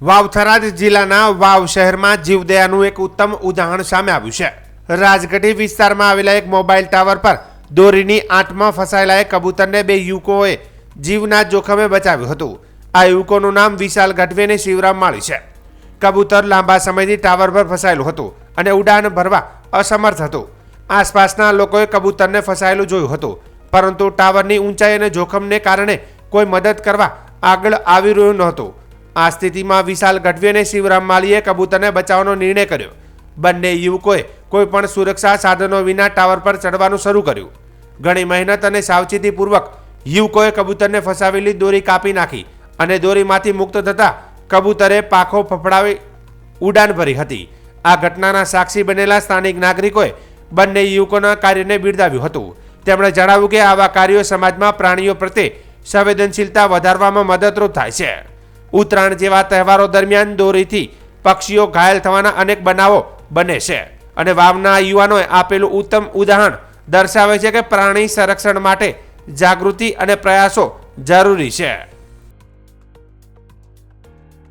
વાવ થરાદ જિલ્લાના વાવ શહેરમાં જીવદયાનું એક ઉત્તમ ઉદાહરણ સામે આવ્યું છે. રાજગઢી વિસ્તારમાં આવેલા એક મોબાઈલ ટાવર પર દોરીની આંટમાં ફસાયેલા એક કબૂતરને બે યુવકોએ જીવના જોખમે બચાવ્યું હતું. આ યુવકોનું નામ વિશાલ ગઢવી અને શિવરામ માળી છે. કબૂતર લાંબા સમયથી ટાવર પર ફસાયેલું હતું અને ઉડાન ભરવા અસમર્થ હતું. આસપાસના લોકોએ કબૂતરને ફસાયેલું જોયું હતું, પરંતુ ટાવરની ઊંચાઈ અને જોખમને કારણે કોઈ મદદ કરવા આગળ આવી રહ્યું નહોતું. આ સ્થિતિમાં વિશાલ ગઢવી અને શિવરામ માલીએ કબૂતરને બચાવવાનો નિર્ણય કર્યો. બંને યુવકોએ કોઈપણ સુરક્ષા સાધનો વિના ટાવર પર ચડવાનું શરૂ કર્યું. ઘણી મહેનત અને સાવચેતીપૂર્વક યુવકોએ કબૂતરને ફસાવેલી દોરી કાપી નાખી અને દોરીમાંથી મુક્ત થતા કબૂતરે પાખો ફફડાવી ઉડાન ભરી હતી. આ ઘટનાના સાક્ષી બનેલા સ્થાનિક નાગરિકોએ બંને યુવકોના કાર્યને બિરદાવ્યું હતું. તેમણે જણાવ્યું કે આવા કાર્યો સમાજમાં પ્રાણીઓ પ્રત્યે સંવેદનશીલતા વધારવામાં મદદરૂપ થાય છે. ઉત્તરાયણ જેવા તહેવારો દરમિયાન દોરીથી પક્ષીઓ ઘાયલ થવાના અનેક બનાવો બને છે. અને વાવના યુવાનોએ આપેલું ઉત્તમ ઉદાહરણ દર્શાવે છે કે પ્રાણી સંરક્ષણ માટે જાગૃતિ અને પ્રયાસો જરૂરી છે.